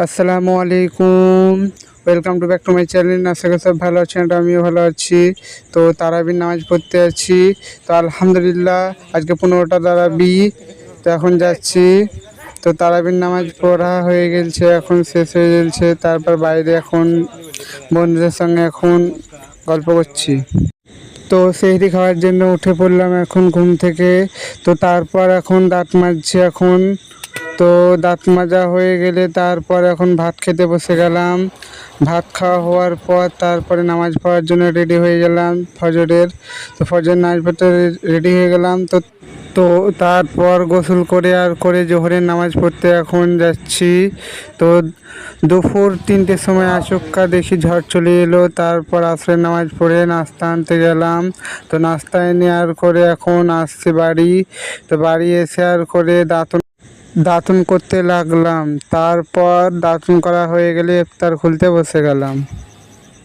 আসসালামু আলাইকুম। Welcome to back to my channel আশা করি সব ভালো আছেন আমিও ভালো আছি। তো তারাবির নামাজ পড়তে আছি। তো আলহামদুলিল্লাহ, আজকে পনেরোটা তারাবি। তো এখন যাচ্ছি। তো তারাবির নামাজ পড়া হয়ে গেছে, এখন শেষ হয়ে গেছে। তারপর বাইরে এখন বন্ধুদের সঙ্গে এখন গল্প করছি। তো সেহরি খাওয়ার জন্য উঠে পড়লাম এখন ঘুম থেকে। তো তারপর এখন দাঁত মাজছি এখন। তো দাঁত মাজা হয়ে গেলে তারপর এখন ভাত খেতে বসে গেলাম। ভাত খাওয়া হওয়ার পর তারপরে নামাজ পড়ার জন্য রেডি হয়ে গেলাম ফজরের। তো ফজর নামাজ পড়তে রেডি হয়ে গেলাম। তো তো তারপর গোসল করে আর করে জোহরের নামাজ পড়তে এখন যাচ্ছি। তো দুপুর তিনটের সময় আচক্কা দেখি ঝড় চলে এলো। তারপর আসরের নামাজ পড়ে নাস্তা আনতে গেলাম। তো নাস্তা এনে আর করে এখন আসছে বাড়ি। তো বাড়ি এসে আর করে দাঁতন দাঁতন করতে লাগলাম। তারপর দাঁতন করা হয়ে গেলে ইফতার খুলতে বসে গেলাম।